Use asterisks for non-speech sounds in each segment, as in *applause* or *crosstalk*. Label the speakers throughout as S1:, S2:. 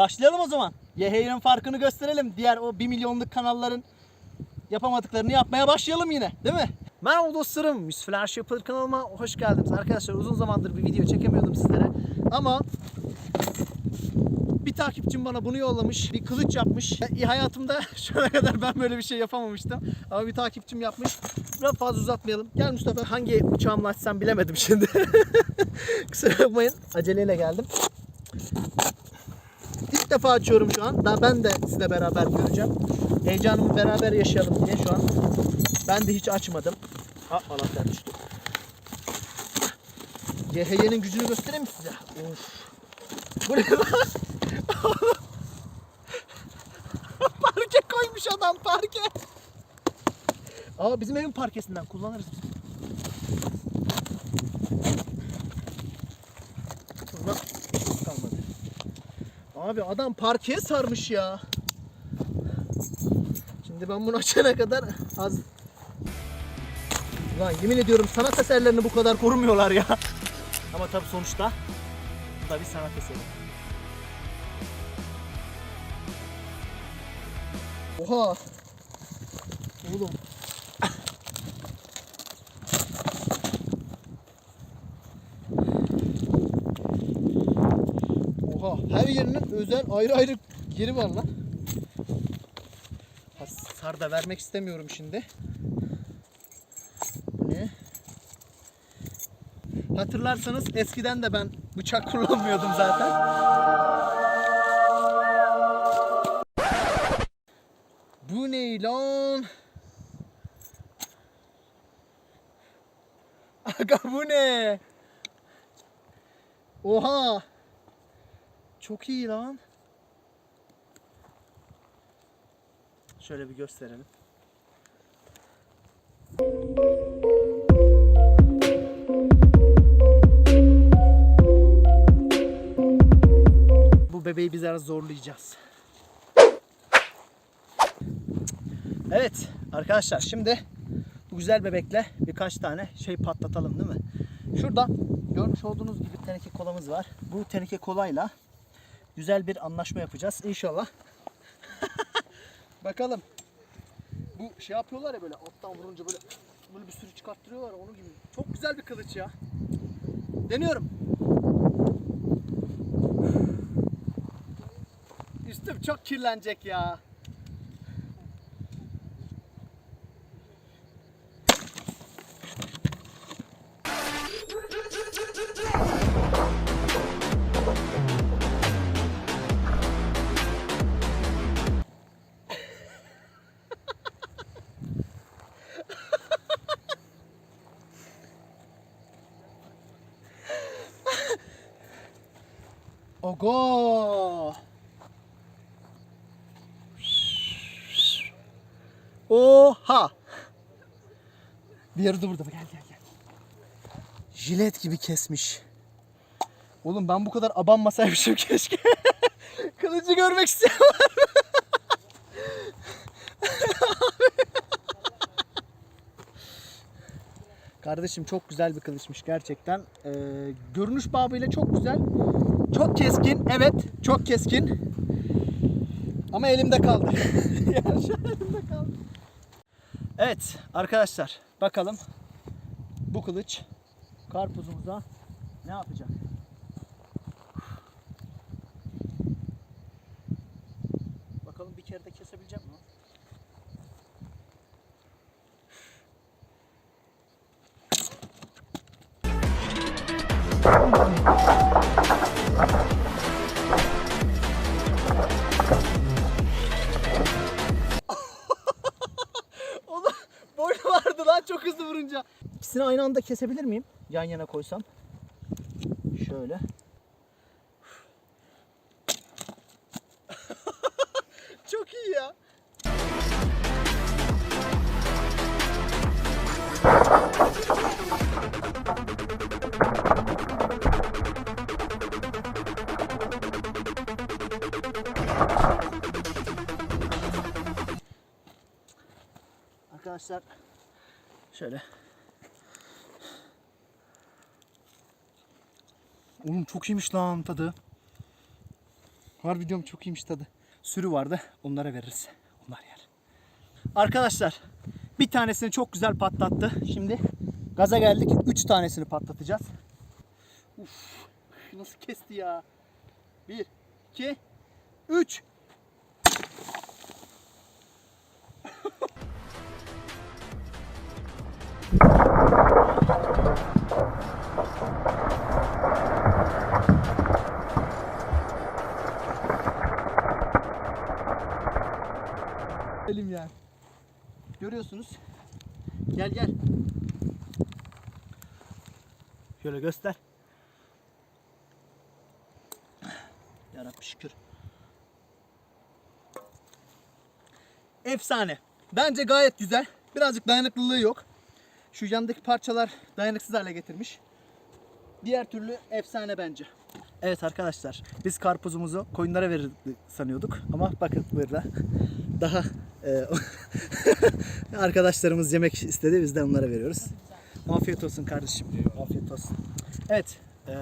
S1: Başlayalım o zaman. YH'nin farkını gösterelim. Diğer o 1 milyonluk kanalların yapamadıklarını yapmaya başlayalım yine. Değil mi? Merhaba dostlarım. Miss Flash Yapılır kanalıma hoş geldiniz. Arkadaşlar uzun zamandır bir video çekemiyordum sizlere. Ama bir takipçim bana bunu yollamış. Bir kılıç yapmış. E, hayatımda *laughs* şu ana kadar ben böyle bir şey yapamamıştım. Ama bir takipçim yapmış. Biraz fazla uzatmayalım. Gel Mustafa. Hangi uçağımla açsam bilemedim şimdi. *laughs* Kusura bakmayın. Aceleyle geldim. İlk defa açıyorum şu an. Daha ben de sizle beraber göreceğim. Heyecanımı beraber yaşayalım diye şu an. Ben de hiç açmadım. Aa, anahtar düştü. YHY'nin gücünü göstereyim mi size? Of. Bu ne lan? *laughs* parke koymuş adam parke. Aa bizim evin parkesinden kullanırız. Bak Abi adam parkeye sarmış ya. Şimdi ben bunu açana kadar az... Ulan yemin ediyorum sanat eserlerini bu kadar korumuyorlar ya. *laughs* Ama tabii sonuçta bu da bir sanat eseri. Oha! Oğlum. Oha! Her yerinin özel ayrı ayrı yeri var lan. Hasar da vermek istemiyorum şimdi. Ne? Hatırlarsanız eskiden de ben bıçak *laughs* kullanmıyordum zaten. Bu ne lan? Aga bu ne? Oha! Çok iyi lan. Şöyle bir gösterelim. Bu bebeği biz biraz zorlayacağız. Evet arkadaşlar şimdi bu güzel bebekle birkaç tane şey patlatalım değil mi? Şurada görmüş olduğunuz gibi teneke kolamız var. Bu teneke kolayla güzel bir anlaşma yapacağız inşallah. *laughs* Bakalım. Bu şey yapıyorlar ya böyle alttan vurunca böyle böyle bir sürü çıkarttırıyorlar onun gibi. Çok güzel bir kılıç ya. Deniyorum. Üstüm çok kirlenecek ya. Ogo. Oha. Diğeri de burada. Gel gel gel. Jilet gibi kesmiş. Oğlum ben bu kadar abanmasaymışım *laughs* keşke. Kılıcı görmek istiyorum. Kardeşim çok güzel bir kılıçmış gerçekten. Ee, görünüş babıyla çok güzel. Çok keskin. Evet, çok keskin. Ama elimde kaldı. *laughs* yani şu elimde kaldı. Evet arkadaşlar bakalım bu kılıç karpuzumuza ne yapacak? Bakalım bir kere de kesebilecek İkisini aynı anda kesebilir miyim? Yan yana koysam. Şöyle. *laughs* çok iyi ya. Arkadaşlar şöyle. Oğlum çok iyiymiş lan tadı. Harbi diyorum çok iyiymiş tadı. Sürü vardı. Onlara veririz. Onlar yer. Arkadaşlar bir tanesini çok güzel patlattı. Şimdi gaza geldik. Üç tanesini patlatacağız. Uf, nasıl kesti ya. Bir, iki, üç. Elim yani. Görüyorsunuz. Gel gel. Şöyle göster. Yarabbi şükür. Efsane. Bence gayet güzel. Birazcık dayanıklılığı yok. Şu yandaki parçalar dayanıksız hale getirmiş. Diğer türlü efsane bence. Evet arkadaşlar biz karpuzumuzu koyunlara verir sanıyorduk ama bakın burada daha *laughs* arkadaşlarımız yemek istedi biz de onlara veriyoruz. Afiyet olsun kardeşim. Afiyet olsun. Evet. e,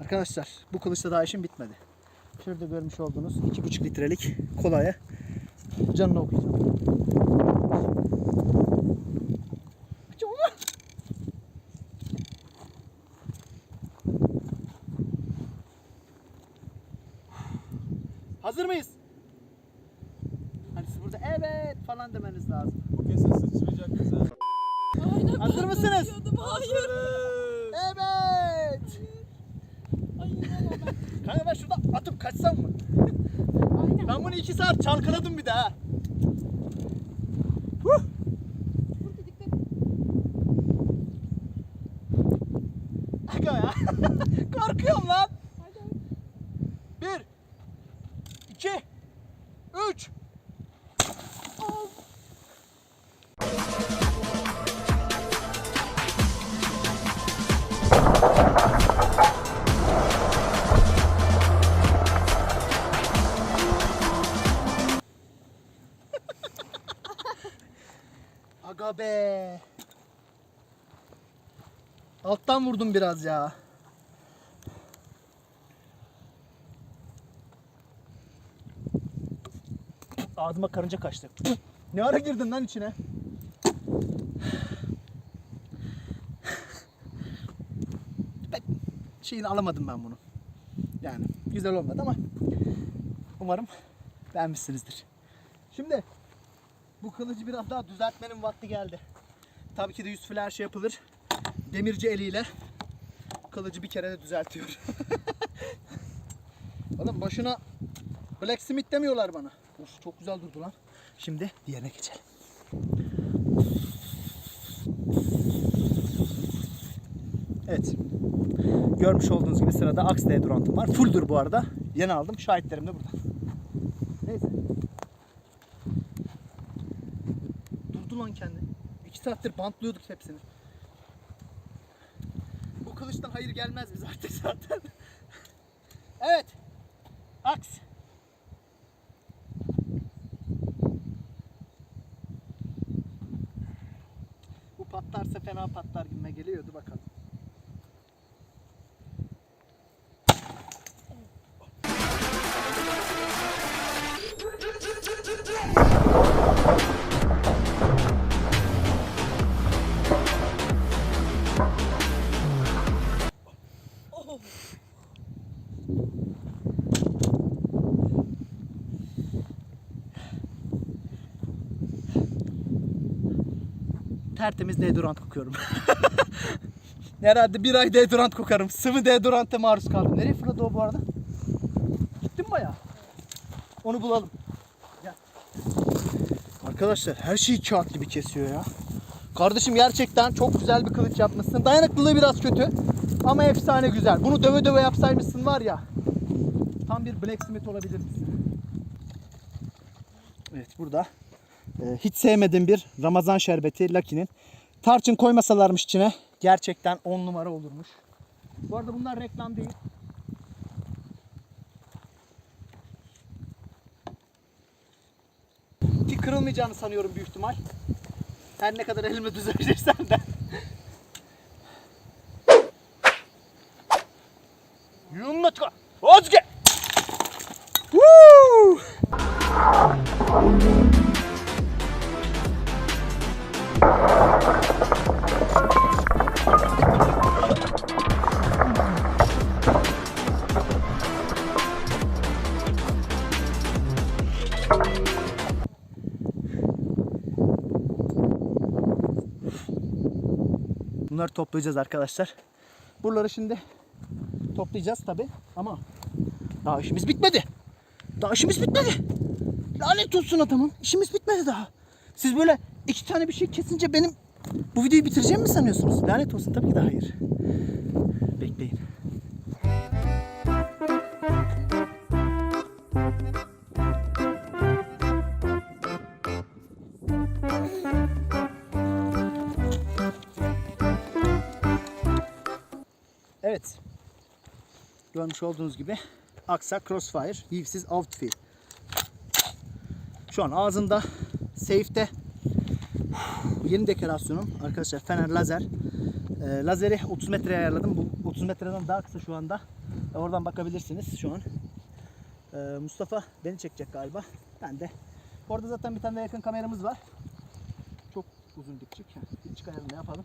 S1: arkadaşlar bu kılıçta daha işim bitmedi. Şurada görmüş olduğunuz 2,5 litrelik kolaya canını okuyacağım. Hazır mıyız? Evet falan demeniz lazım.
S2: Bu kesin sıçrayacak bize.
S3: Aynen
S1: Hazır mısınız?
S3: Hayır.
S1: Evet.
S3: Ay inanamam ben.
S1: Kanka ben şurada atıp kaçsam mı?
S3: Aynen.
S1: Ben bunu iki saat çalkaladım bir daha.
S3: Burada dikkat et.
S1: Kanka ya. *laughs* Korkuyorum lan. Alttan vurdum biraz ya. Ağzıma karınca kaçtı. Ne ara girdin lan içine? Pek şeyini alamadım ben bunu. Yani güzel olmadı ama umarım beğenmişsinizdir. Şimdi bu kılıcı biraz daha düzeltmenin vakti geldi. Tabii ki de yüz file her şey yapılır. Demirci eliyle kılıcı bir kere de düzeltiyor. *laughs* Oğlum boşuna Blacksmith demiyorlar bana. Of çok güzel durdu lan. Şimdi diğerine geçelim. Evet. Görmüş olduğunuz gibi sırada Axe deodorantım var. Fulldur bu arada. Yeni aldım. Şahitlerim de burada. Neyse. Durdu lan kendi. İki saattir bantlıyorduk hepsini. Kılıçtan hayır gelmez biz artık *laughs* zaten. evet. Axe. Bu patlarsa fena patlar gibime geliyordu bakalım. Tertemiz deodorant kokuyorum. *laughs* Herhalde bir ay deodorant kokarım. Sıvı deodoranta maruz kaldım. Nereye fırladı o bu arada? Gittin mi bayağı? Onu bulalım. Gel. Arkadaşlar her şeyi kağıt gibi kesiyor ya. Kardeşim gerçekten çok güzel bir kılıç yapmışsın. Dayanıklılığı biraz kötü. Ama efsane güzel. Bunu döve döve yapsaymışsın var ya. Tam bir blacksmith olabilir misin? Evet burada ee, hiç sevmediğim bir Ramazan şerbeti Lucky'nin. Tarçın koymasalarmış içine gerçekten 10 numara olurmuş. Bu arada bunlar reklam değil. Ki kırılmayacağını sanıyorum büyük ihtimal. Her ne kadar elimle düzeltirsen de. Yunla çıkar. Özge! Woo! Bunları toplayacağız arkadaşlar. Buraları şimdi toplayacağız tabi ama daha işimiz bitmedi. Daha işimiz bitmedi. Lanet olsun adamım. İşimiz bitmedi daha. Siz böyle iki tane bir şey kesince benim bu videoyu bitireceğim mi sanıyorsunuz? Lanet olsun tabii ki de hayır. Bekleyin. Evet. Görmüş olduğunuz gibi Aksa Crossfire Hivsiz Outfit. Şu an ağzında safe'te yeni dekorasyonum arkadaşlar fener lazer. Ee, lazeri 30 metreye ayarladım. Bu 30 metreden daha kısa şu anda. E, oradan bakabilirsiniz şu an. Ee, Mustafa beni çekecek galiba. Ben de. Orada zaten bir tane de yakın kameramız var. Çok uzun dikçik. Dikçik ayarını yapalım.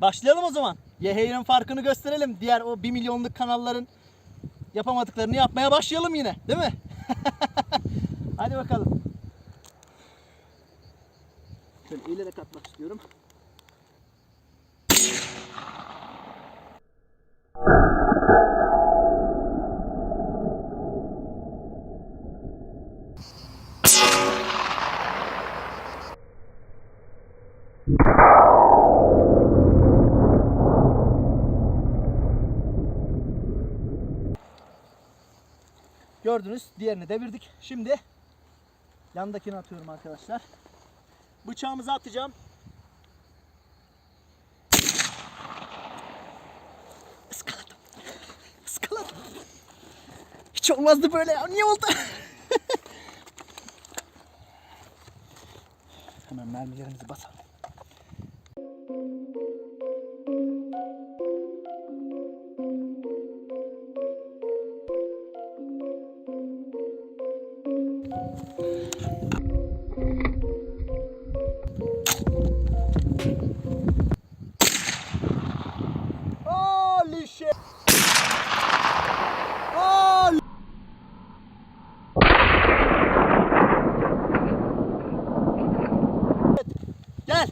S1: Başlayalım o zaman. Yehey'in farkını gösterelim. Diğer o 1 milyonluk kanalların yapamadıklarını yapmaya başlayalım yine. Değil mi? *laughs* Hadi bakalım. Şöyle eğilerek atmak istiyorum. Gördünüz diğerini devirdik. Şimdi yandakini atıyorum arkadaşlar. Bıçağımızı atacağım. Iskaladım. Iskaladım. Hiç olmazdı böyle ya. Niye oldu? *laughs* Hemen mermilerimizi basalım. Gel.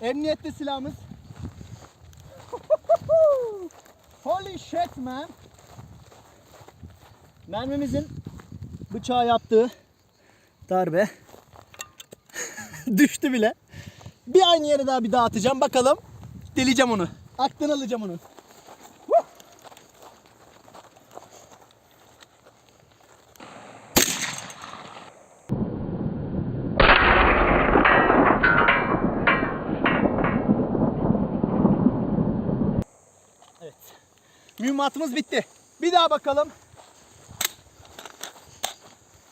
S1: Emniyette silahımız. Holy shit man. Mermimizin bıçağa yaptığı darbe *laughs* düştü bile. Bir aynı yere daha bir daha atacağım bakalım. Deleceğim onu. Aklını alacağım onun. Mühimmatımız bitti. Bir daha bakalım.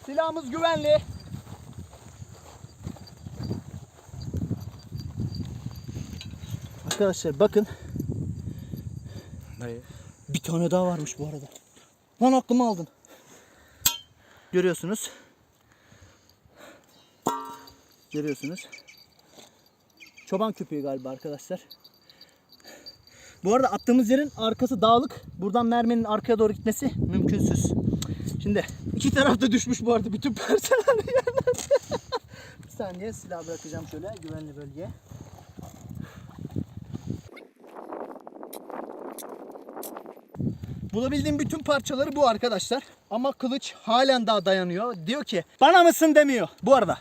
S1: Silahımız güvenli. Arkadaşlar bakın. Bir tane daha varmış bu arada. Lan aklımı aldın. Görüyorsunuz. Görüyorsunuz. Çoban köpeği galiba arkadaşlar. Bu arada attığımız yerin arkası dağlık. Buradan merminin arkaya doğru gitmesi mümkünsüz. Şimdi iki tarafta düşmüş bu arada bütün *laughs* parçalar. Bir saniye silah bırakacağım şöyle güvenli bölgeye. Bulabildiğim bütün parçaları bu arkadaşlar. Ama kılıç halen daha dayanıyor. Diyor ki bana mısın demiyor. Bu arada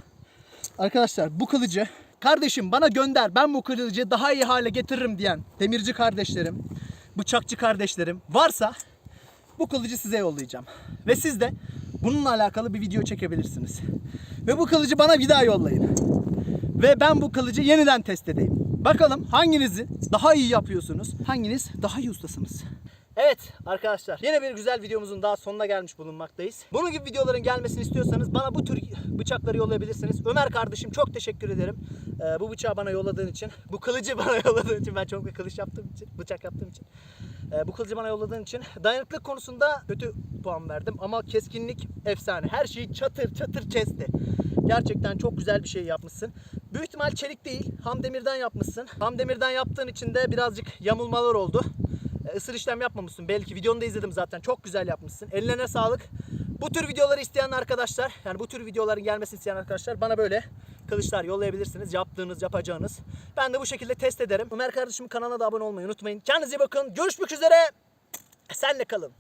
S1: arkadaşlar bu kılıcı kardeşim bana gönder ben bu kılıcı daha iyi hale getiririm diyen demirci kardeşlerim, bıçakçı kardeşlerim varsa bu kılıcı size yollayacağım. Ve siz de bununla alakalı bir video çekebilirsiniz. Ve bu kılıcı bana bir daha yollayın. Ve ben bu kılıcı yeniden test edeyim. Bakalım hanginizi daha iyi yapıyorsunuz, hanginiz daha iyi ustasınız. Evet arkadaşlar yine bir güzel videomuzun daha sonuna gelmiş bulunmaktayız. Bunun gibi videoların gelmesini istiyorsanız bana bu tür bıçakları yollayabilirsiniz. Ömer kardeşim çok teşekkür ederim. Ee, bu bıçağı bana yolladığın için, bu kılıcı *laughs* bana yolladığın için ben çok bir kılıç yaptığım için, bıçak yaptığım için. Ee, bu kılıcı bana yolladığın için dayanıklılık konusunda kötü puan verdim ama keskinlik efsane. Her şeyi çatır çatır kesti. Gerçekten çok güzel bir şey yapmışsın. Büyük ihtimal çelik değil, ham demirden yapmışsın. Ham demirden yaptığın için de birazcık yamulmalar oldu. Isır işlem yapmamışsın. Belki videonu da izledim zaten. Çok güzel yapmışsın. Ellerine sağlık. Bu tür videoları isteyen arkadaşlar, yani bu tür videoların gelmesini isteyen arkadaşlar bana böyle kılıçlar yollayabilirsiniz. Yaptığınız, yapacağınız. Ben de bu şekilde test ederim. Ömer kardeşimin kanalına da abone olmayı unutmayın. Kendinize iyi bakın. Görüşmek üzere. Senle kalın.